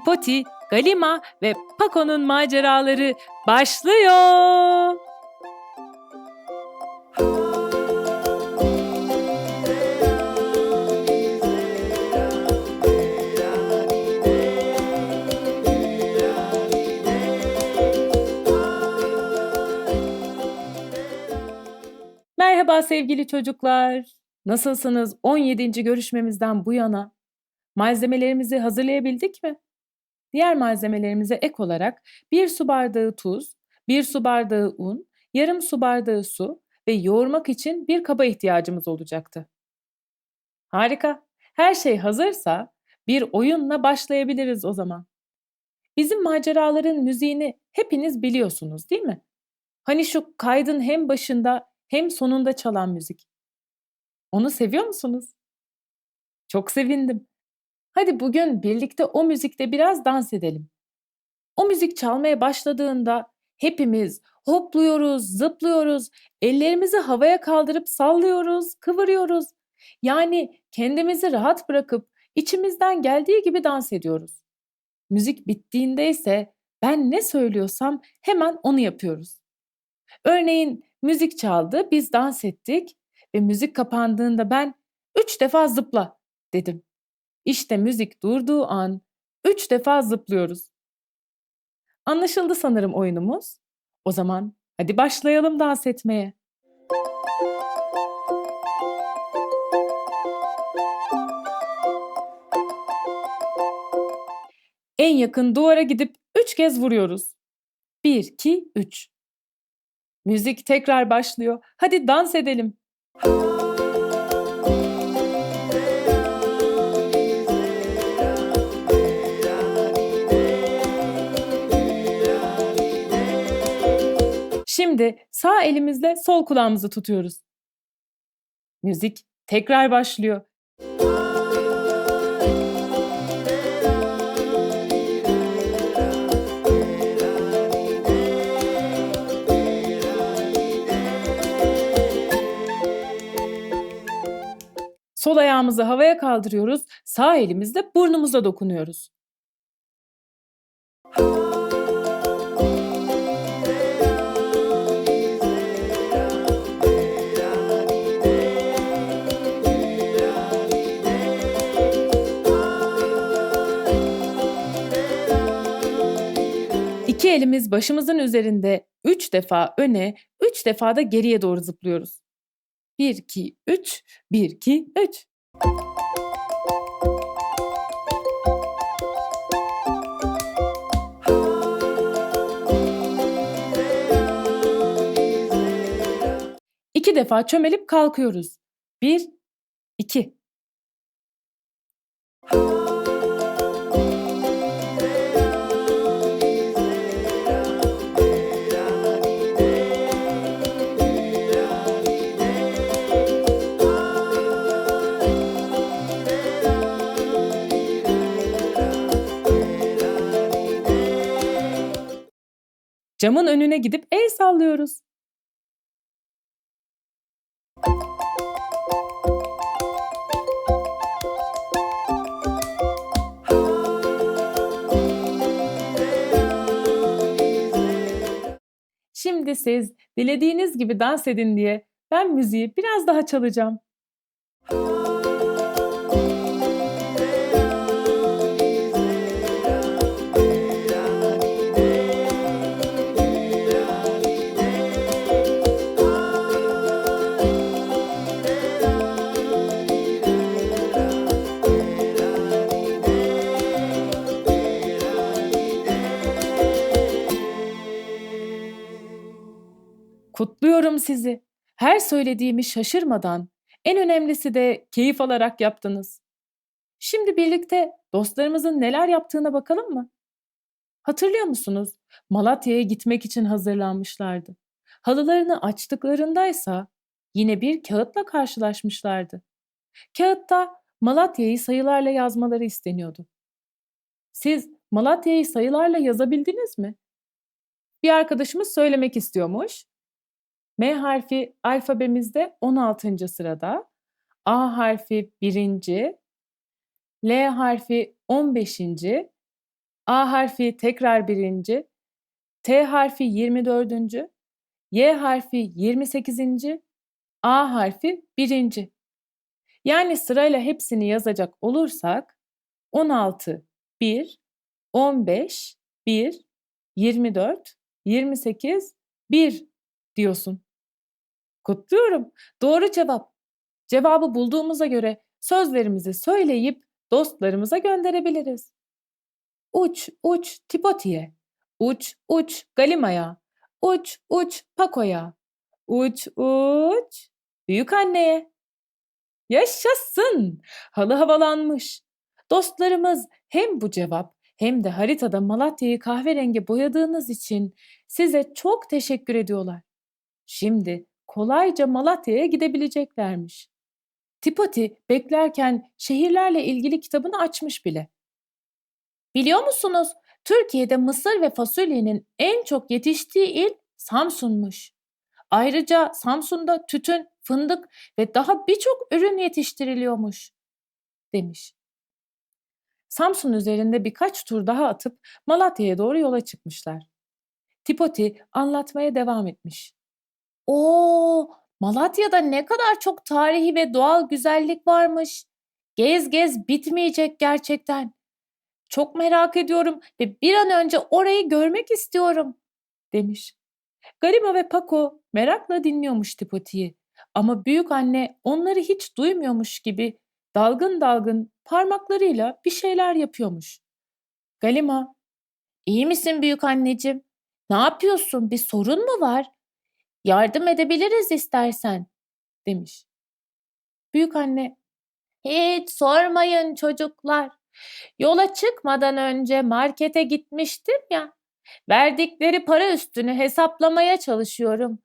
Tipoti, Galima ve Paco'nun maceraları başlıyor. Merhaba sevgili çocuklar. Nasılsınız 17. görüşmemizden bu yana? Malzemelerimizi hazırlayabildik mi? Diğer malzemelerimize ek olarak 1 su bardağı tuz, 1 su bardağı un, yarım su bardağı su ve yoğurmak için bir kaba ihtiyacımız olacaktı. Harika. Her şey hazırsa bir oyunla başlayabiliriz o zaman. Bizim maceraların müziğini hepiniz biliyorsunuz değil mi? Hani şu kaydın hem başında hem sonunda çalan müzik. Onu seviyor musunuz? Çok sevindim. Hadi bugün birlikte o müzikte biraz dans edelim. O müzik çalmaya başladığında hepimiz hopluyoruz, zıplıyoruz, ellerimizi havaya kaldırıp sallıyoruz, kıvırıyoruz. Yani kendimizi rahat bırakıp içimizden geldiği gibi dans ediyoruz. Müzik bittiğinde ise ben ne söylüyorsam hemen onu yapıyoruz. Örneğin müzik çaldı, biz dans ettik ve müzik kapandığında ben üç defa zıpla dedim. İşte müzik durduğu an üç defa zıplıyoruz. Anlaşıldı sanırım oyunumuz. O zaman hadi başlayalım dans etmeye. En yakın duvara gidip üç kez vuruyoruz. Bir, iki, üç. Müzik tekrar başlıyor. Hadi dans edelim. Şimdi sağ elimizle sol kulağımızı tutuyoruz. Müzik tekrar başlıyor. Sol ayağımızı havaya kaldırıyoruz, sağ elimizle burnumuza dokunuyoruz. İki elimiz başımızın üzerinde üç defa öne, üç defa da geriye doğru zıplıyoruz. 1, 2, 3, 1, 2, 3. İki defa çömelip kalkıyoruz. Bir, iki. Camın önüne gidip el sallıyoruz. Şimdi siz dilediğiniz gibi dans edin diye ben müziği biraz daha çalacağım. Kutluyorum sizi. Her söylediğimi şaşırmadan, en önemlisi de keyif alarak yaptınız. Şimdi birlikte dostlarımızın neler yaptığına bakalım mı? Hatırlıyor musunuz? Malatya'ya gitmek için hazırlanmışlardı. Halılarını açtıklarındaysa yine bir kağıtla karşılaşmışlardı. Kağıtta Malatya'yı sayılarla yazmaları isteniyordu. Siz Malatya'yı sayılarla yazabildiniz mi? Bir arkadaşımız söylemek istiyormuş. M harfi alfabemizde 16. sırada, A harfi 1. L harfi 15. A harfi tekrar birinci, T harfi 24. Y harfi 28. A harfi birinci. Yani sırayla hepsini yazacak olursak 16, 1, 15, 1, 24, 28, 1 diyorsun. Kutluyorum. Doğru cevap. Cevabı bulduğumuza göre sözlerimizi söyleyip dostlarımıza gönderebiliriz. Uç uç Tipoti'ye, uç uç Galima'ya, uç uç Pako'ya, uç uç büyük anneye. Yaşasın! Halı havalanmış. Dostlarımız hem bu cevap hem de haritada Malatya'yı kahverengi boyadığınız için size çok teşekkür ediyorlar. Şimdi kolayca Malatya'ya gidebileceklermiş. Tipoti beklerken şehirlerle ilgili kitabını açmış bile. Biliyor musunuz? Türkiye'de mısır ve fasulyenin en çok yetiştiği il Samsun'muş. Ayrıca Samsun'da tütün, fındık ve daha birçok ürün yetiştiriliyormuş, demiş. Samsun üzerinde birkaç tur daha atıp Malatya'ya doğru yola çıkmışlar. Tipoti anlatmaya devam etmiş. Oo, Malatya'da ne kadar çok tarihi ve doğal güzellik varmış. Gez gez bitmeyecek gerçekten. Çok merak ediyorum ve bir an önce orayı görmek istiyorum, demiş. Garima ve Paco merakla dinliyormuş Tipoti'yi. Ama büyük anne onları hiç duymuyormuş gibi dalgın dalgın parmaklarıyla bir şeyler yapıyormuş. Galima, iyi misin büyük anneciğim? Ne yapıyorsun? Bir sorun mu var? Yardım edebiliriz istersen, demiş. Büyük anne, hiç sormayın çocuklar. Yola çıkmadan önce markete gitmiştim ya. Verdikleri para üstünü hesaplamaya çalışıyorum.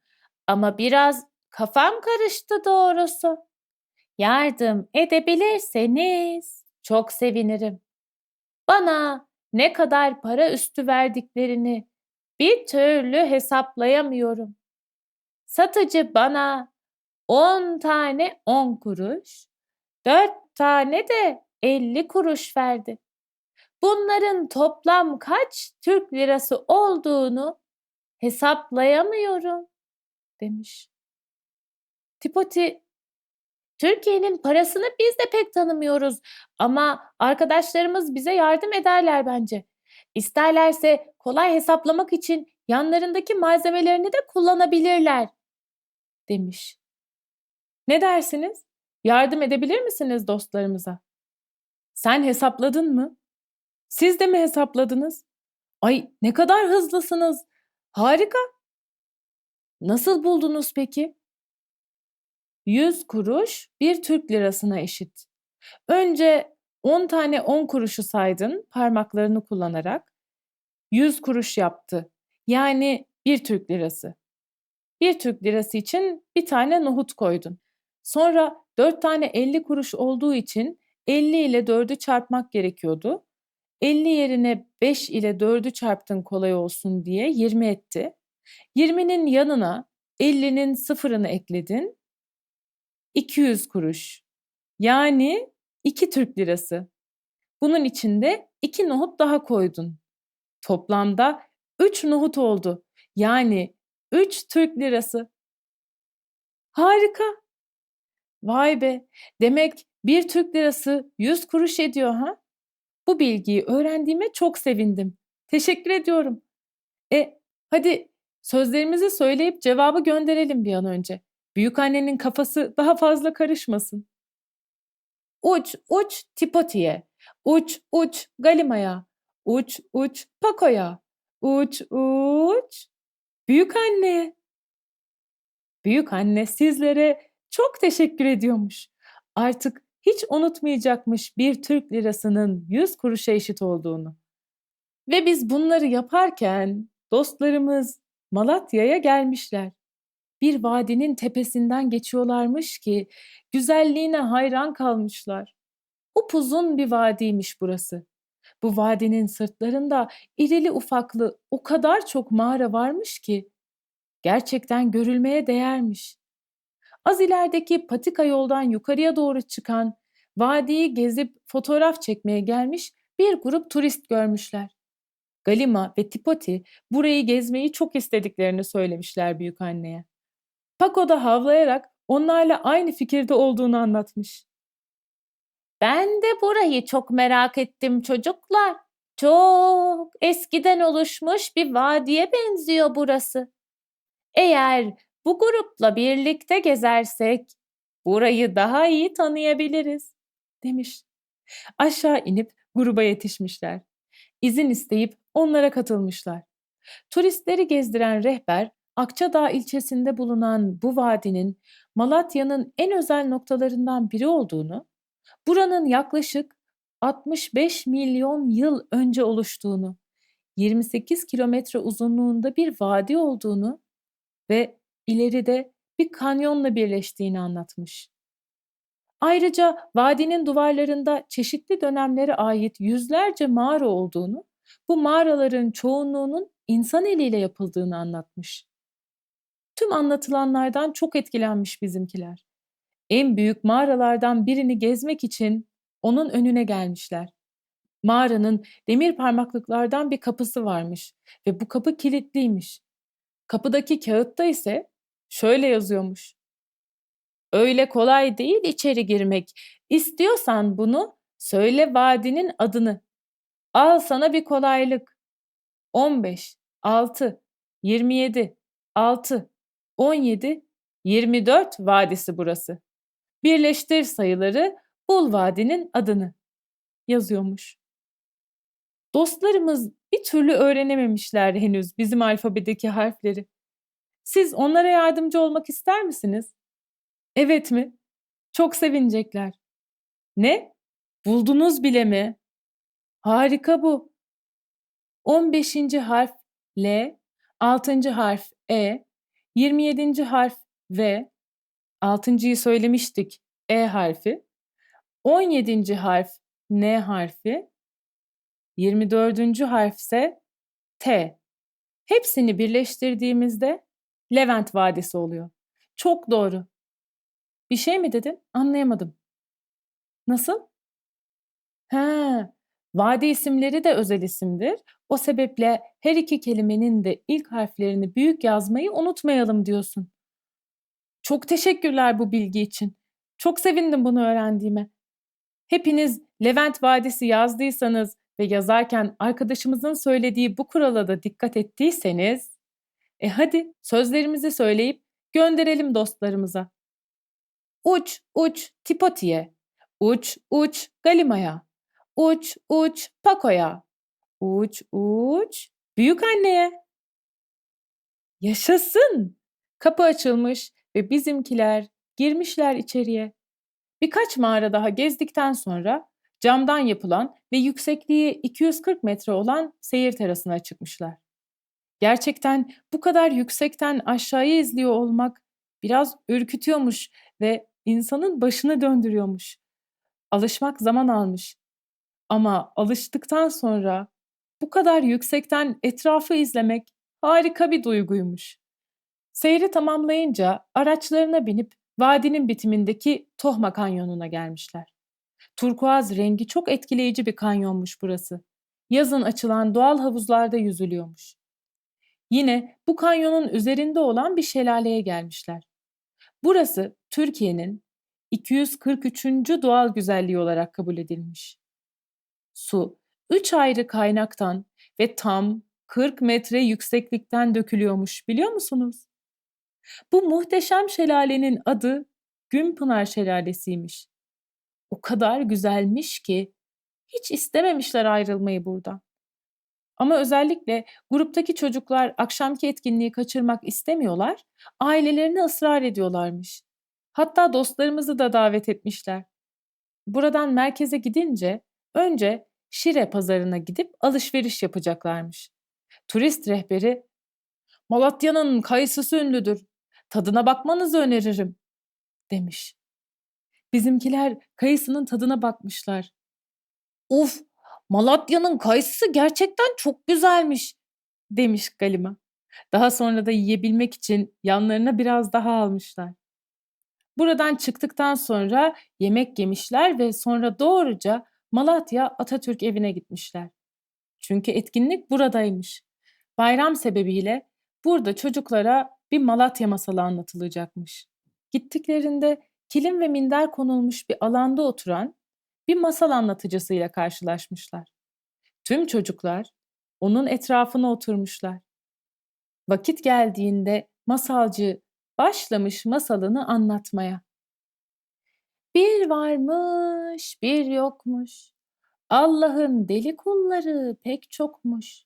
Ama biraz kafam karıştı doğrusu. Yardım edebilirseniz çok sevinirim. Bana ne kadar para üstü verdiklerini bir türlü hesaplayamıyorum. Satıcı bana 10 tane 10 kuruş, 4 tane de 50 kuruş verdi. Bunların toplam kaç Türk lirası olduğunu hesaplayamıyorum, demiş. Tipoti, Türkiye'nin parasını biz de pek tanımıyoruz ama arkadaşlarımız bize yardım ederler bence. İsterlerse kolay hesaplamak için yanlarındaki malzemelerini de kullanabilirler, demiş. Ne dersiniz? Yardım edebilir misiniz dostlarımıza? Sen hesapladın mı? Siz de mi hesapladınız? Ay ne kadar hızlısınız. Harika. Nasıl buldunuz peki? 100 kuruş bir Türk lirasına eşit. Önce 10 tane 10 kuruşu saydın parmaklarını kullanarak. 100 kuruş yaptı. Yani bir Türk lirası. Bir Türk lirası için bir tane nohut koydun. Sonra 4 tane 50 kuruş olduğu için 50 ile 4'ü çarpmak gerekiyordu. 50 yerine 5 ile 4'ü çarptın kolay olsun diye 20 etti. 20'nin yanına 50'nin sıfırını ekledin. 200 kuruş. Yani 2 Türk lirası. Bunun içinde 2 nohut daha koydun. Toplamda 3 nohut oldu. Yani 3 Türk lirası. Harika. Vay be. Demek bir Türk lirası 100 kuruş ediyor ha? Bu bilgiyi öğrendiğime çok sevindim. Teşekkür ediyorum. E, hadi sözlerimizi söyleyip cevabı gönderelim bir an önce. Büyük annenin kafası daha fazla karışmasın. Uç uç Tipoti'ye, uç uç Galima'ya, uç uç Pako'ya, uç uç büyük anneye. Büyük anne sizlere çok teşekkür ediyormuş. Artık hiç unutmayacakmış bir Türk lirasının 100 kuruşa eşit olduğunu. Ve biz bunları yaparken dostlarımız Malatya'ya gelmişler. Bir vadinin tepesinden geçiyorlarmış ki güzelliğine hayran kalmışlar. Upuzun bir vadiymiş burası. Bu vadinin sırtlarında irili ufaklı o kadar çok mağara varmış ki gerçekten görülmeye değermiş. Az ilerideki patika yoldan yukarıya doğru çıkan, vadiyi gezip fotoğraf çekmeye gelmiş bir grup turist görmüşler. Galima ve Tipoti burayı gezmeyi çok istediklerini söylemişler büyükanneye. Paco da havlayarak onlarla aynı fikirde olduğunu anlatmış. Ben de burayı çok merak ettim çocuklar. Çok eskiden oluşmuş bir vadiye benziyor burası. Eğer bu grupla birlikte gezersek burayı daha iyi tanıyabiliriz, demiş. Aşağı inip gruba yetişmişler. İzin isteyip onlara katılmışlar. Turistleri gezdiren rehber Akçadağ ilçesinde bulunan bu vadinin Malatya'nın en özel noktalarından biri olduğunu, buranın yaklaşık 65 milyon yıl önce oluştuğunu, 28 kilometre uzunluğunda bir vadi olduğunu ve ileride bir kanyonla birleştiğini anlatmış. Ayrıca vadinin duvarlarında çeşitli dönemlere ait yüzlerce mağara olduğunu, bu mağaraların çoğunluğunun insan eliyle yapıldığını anlatmış. Tüm anlatılanlardan çok etkilenmiş bizimkiler. En büyük mağaralardan birini gezmek için onun önüne gelmişler. Mağaranın demir parmaklıklardan bir kapısı varmış ve bu kapı kilitliymiş. Kapıdaki kağıtta ise şöyle yazıyormuş. Öyle kolay değil içeri girmek. İstiyorsan bunu söyle vadinin adını. Al sana bir kolaylık. 15, 6, 27, 6, 17, 24 vadisi burası. Birleştir sayıları, bul vadinin adını. Yazıyormuş. Dostlarımız bir türlü öğrenememişler henüz bizim alfabedeki harfleri. Siz onlara yardımcı olmak ister misiniz? Evet mi? Çok sevinecekler. Ne? Buldunuz bile mi? Harika bu. 15. harf L, 6. harf E, 27. harf V, 6.yı söylemiştik E harfi, 17. harf N harfi, 24. harf ise T. Hepsini birleştirdiğimizde Levent Vadisi oluyor. Çok doğru. Bir şey mi dedin? Anlayamadım. Nasıl? He, vadi isimleri de özel isimdir. O sebeple her iki kelimenin de ilk harflerini büyük yazmayı unutmayalım diyorsun. Çok teşekkürler bu bilgi için. Çok sevindim bunu öğrendiğime. Hepiniz Levent Vadisi yazdıysanız ve yazarken arkadaşımızın söylediği bu kurala da dikkat ettiyseniz, e hadi sözlerimizi söyleyip gönderelim dostlarımıza. Uç uç Tipoti'ye, uç uç Galima'ya, uç uç Pako'ya, uç uç büyük anneye. Yaşasın! Kapı açılmış ve bizimkiler girmişler içeriye. Birkaç mağara daha gezdikten sonra camdan yapılan ve yüksekliği 240 metre olan seyir terasına çıkmışlar. Gerçekten bu kadar yüksekten aşağıya izliyor olmak biraz ürkütüyormuş ve insanın başını döndürüyormuş. Alışmak zaman almış. Ama alıştıktan sonra bu kadar yüksekten etrafı izlemek harika bir duyguymuş. Seyri tamamlayınca araçlarına binip vadinin bitimindeki Tohma Kanyonu'na gelmişler. Turkuaz rengi çok etkileyici bir kanyonmuş burası. Yazın açılan doğal havuzlarda yüzülüyormuş. Yine bu kanyonun üzerinde olan bir şelaleye gelmişler. Burası Türkiye'nin 243. doğal güzelliği olarak kabul edilmiş. Su, üç ayrı kaynaktan ve tam 40 metre yükseklikten dökülüyormuş biliyor musunuz? Bu muhteşem şelalenin adı Günpınar Şelalesi'ymiş. O kadar güzelmiş ki hiç istememişler ayrılmayı buradan. Ama özellikle gruptaki çocuklar akşamki etkinliği kaçırmak istemiyorlar, ailelerine ısrar ediyorlarmış. Hatta dostlarımızı da davet etmişler. Buradan merkeze gidince önce Şire pazarına gidip alışveriş yapacaklarmış. Turist rehberi, Malatya'nın kayısısı ünlüdür. Tadına bakmanızı öneririm, demiş. Bizimkiler kayısının tadına bakmışlar. Uf, Malatya'nın kayısısı gerçekten çok güzelmiş, demiş Galima. Daha sonra da yiyebilmek için yanlarına biraz daha almışlar. Buradan çıktıktan sonra yemek yemişler ve sonra doğruca Malatya Atatürk evine gitmişler. Çünkü etkinlik buradaymış. Bayram sebebiyle burada çocuklara bir Malatya masalı anlatılacakmış. Gittiklerinde kilim ve minder konulmuş bir alanda oturan bir masal anlatıcısıyla karşılaşmışlar. Tüm çocuklar onun etrafına oturmuşlar. Vakit geldiğinde masalcı başlamış masalını anlatmaya. Bir varmış, bir yokmuş. Allah'ın deli kulları pek çokmuş.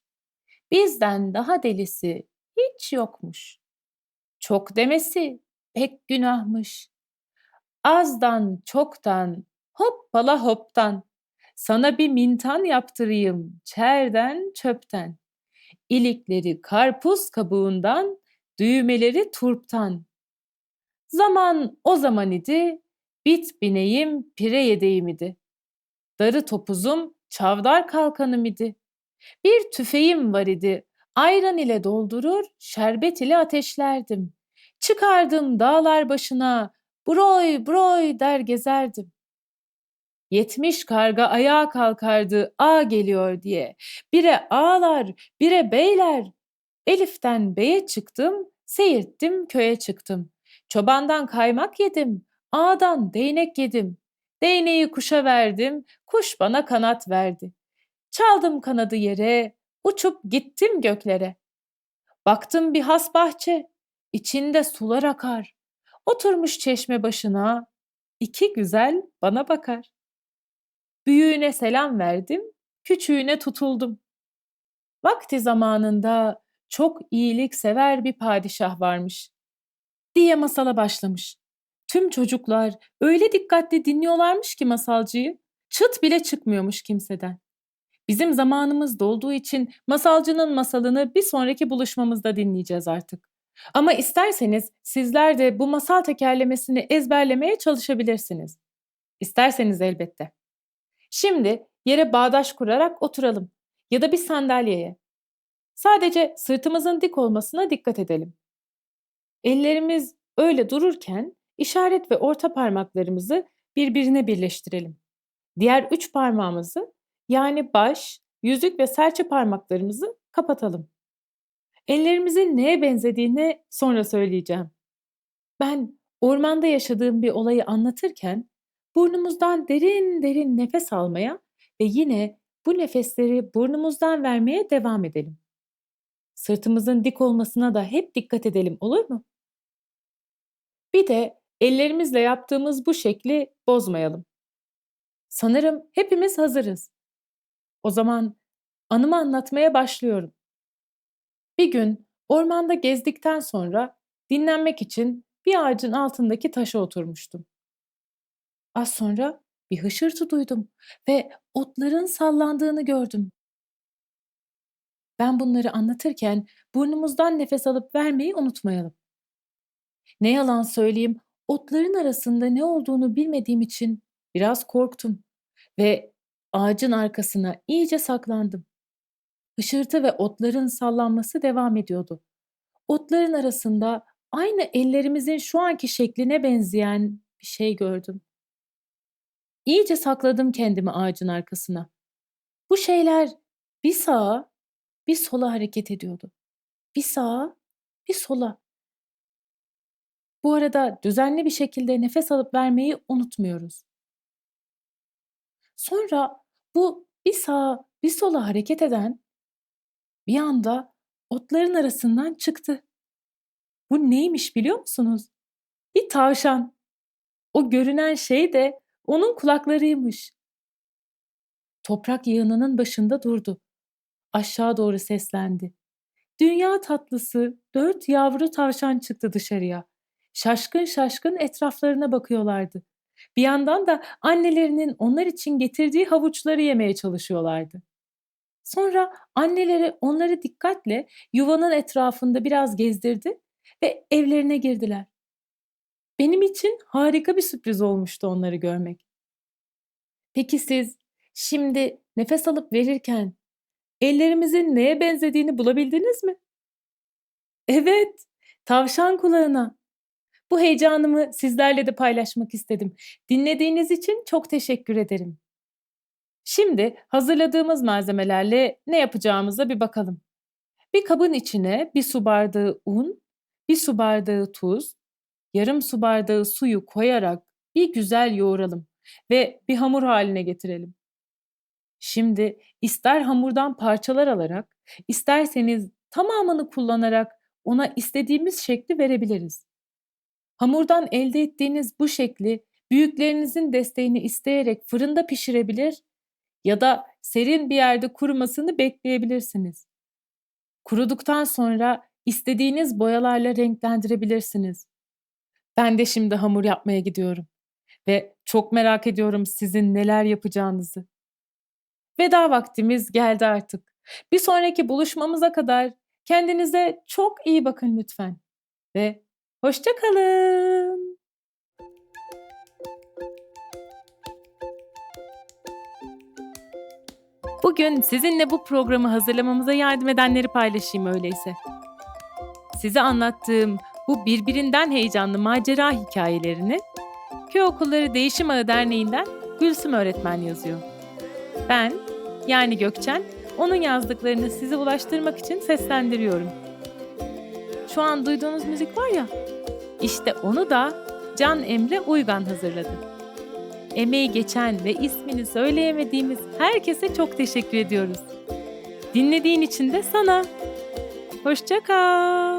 Bizden daha delisi hiç yokmuş. Çok demesi pek günahmış. Azdan çoktan hoppala hoptan sana bir mintan yaptırayım çerden çöpten. İlikleri karpuz kabuğundan, düğmeleri turptan. Zaman o zaman idi, bit bineyim pire yedeyim idi. Darı topuzum çavdar kalkanım idi. Bir tüfeğim var idi, ayran ile doldurur, şerbet ile ateşlerdim. Çıkardım dağlar başına, broy broy der gezerdim. Yetmiş karga ayağa kalkardı, a geliyor diye. Bire ağlar, bire beyler. Elif'ten beye çıktım, seyirttim köye çıktım. Çobandan kaymak yedim, ağdan değnek yedim. Değneği kuşa verdim, kuş bana kanat verdi. Çaldım kanadı yere, uçup gittim göklere. Baktım bir has bahçe, içinde sular akar. Oturmuş çeşme başına, iki güzel bana bakar. Büyüğüne selam verdim, küçüğüne tutuldum. Vakti zamanında çok iyilik sever bir padişah varmış diye masala başlamış. Tüm çocuklar öyle dikkatli dinliyorlarmış ki masalcıyı, çıt bile çıkmıyormuş kimseden. Bizim zamanımız dolduğu için masalcının masalını bir sonraki buluşmamızda dinleyeceğiz artık. Ama isterseniz sizler de bu masal tekerlemesini ezberlemeye çalışabilirsiniz. İsterseniz elbette. Şimdi yere bağdaş kurarak oturalım ya da bir sandalyeye. Sadece sırtımızın dik olmasına dikkat edelim. Ellerimiz öyle dururken işaret ve orta parmaklarımızı birbirine birleştirelim. Diğer üç parmağımızı yani baş, yüzük ve serçe parmaklarımızı kapatalım. Ellerimizin neye benzediğini sonra söyleyeceğim. Ben ormanda yaşadığım bir olayı anlatırken burnumuzdan derin derin nefes almaya ve yine bu nefesleri burnumuzdan vermeye devam edelim. Sırtımızın dik olmasına da hep dikkat edelim olur mu? Bir de ellerimizle yaptığımız bu şekli bozmayalım. Sanırım hepimiz hazırız. O zaman anımı anlatmaya başlıyorum. Bir gün ormanda gezdikten sonra dinlenmek için bir ağacın altındaki taşa oturmuştum. Az sonra bir hışırtı duydum ve otların sallandığını gördüm. Ben bunları anlatırken burnumuzdan nefes alıp vermeyi unutmayalım. Ne yalan söyleyeyim, otların arasında ne olduğunu bilmediğim için biraz korktum ve ağacın arkasına iyice saklandım. Hışırtı ve otların sallanması devam ediyordu. Otların arasında aynı ellerimizin şu anki şekline benzeyen bir şey gördüm. İyice sakladım kendimi ağacın arkasına. Bu şeyler bir sağa, bir sola hareket ediyordu. Bir sağa, bir sola. Bu arada düzenli bir şekilde nefes alıp vermeyi unutmuyoruz. Sonra bu bir sağa, bir sola hareket eden bir anda otların arasından çıktı. Bu neymiş biliyor musunuz? Bir tavşan. O görünen şey de onun kulaklarıymış. Toprak yığınının başında durdu. Aşağı doğru seslendi. Dünya tatlısı dört yavru tavşan çıktı dışarıya. Şaşkın şaşkın etraflarına bakıyorlardı. Bir yandan da annelerinin onlar için getirdiği havuçları yemeye çalışıyorlardı. Sonra anneleri onları dikkatle yuvanın etrafında biraz gezdirdi ve evlerine girdiler. Benim için harika bir sürpriz olmuştu onları görmek. Peki siz şimdi nefes alıp verirken ellerimizin neye benzediğini bulabildiniz mi? Evet, tavşan kulağına. Bu heyecanımı sizlerle de paylaşmak istedim. Dinlediğiniz için çok teşekkür ederim. Şimdi hazırladığımız malzemelerle ne yapacağımıza bir bakalım. Bir kabın içine bir su bardağı un, bir su bardağı tuz, yarım su bardağı suyu koyarak bir güzel yoğuralım ve bir hamur haline getirelim. Şimdi ister hamurdan parçalar alarak, isterseniz tamamını kullanarak ona istediğimiz şekli verebiliriz. Hamurdan elde ettiğiniz bu şekli büyüklerinizin desteğini isteyerek fırında pişirebilir ya da serin bir yerde kurumasını bekleyebilirsiniz. Kuruduktan sonra istediğiniz boyalarla renklendirebilirsiniz. Ben de şimdi hamur yapmaya gidiyorum ve çok merak ediyorum sizin neler yapacağınızı. Veda vaktimiz geldi artık. Bir sonraki buluşmamıza kadar kendinize çok iyi bakın lütfen ve hoşça kalın. Bugün sizinle bu programı hazırlamamıza yardım edenleri paylaşayım öyleyse. Size anlattığım bu birbirinden heyecanlı macera hikayelerini Köy Okulları Değişim Ağı Derneği'nden Gülsüm öğretmen yazıyor. Ben, yani Gökçen, onun yazdıklarını size ulaştırmak için seslendiriyorum. Şu an duyduğunuz müzik var ya, işte onu da Can Emre Uygan hazırladı. Emeği geçen ve ismini söyleyemediğimiz herkese çok teşekkür ediyoruz. Dinlediğin için de sana. Hoşça kal.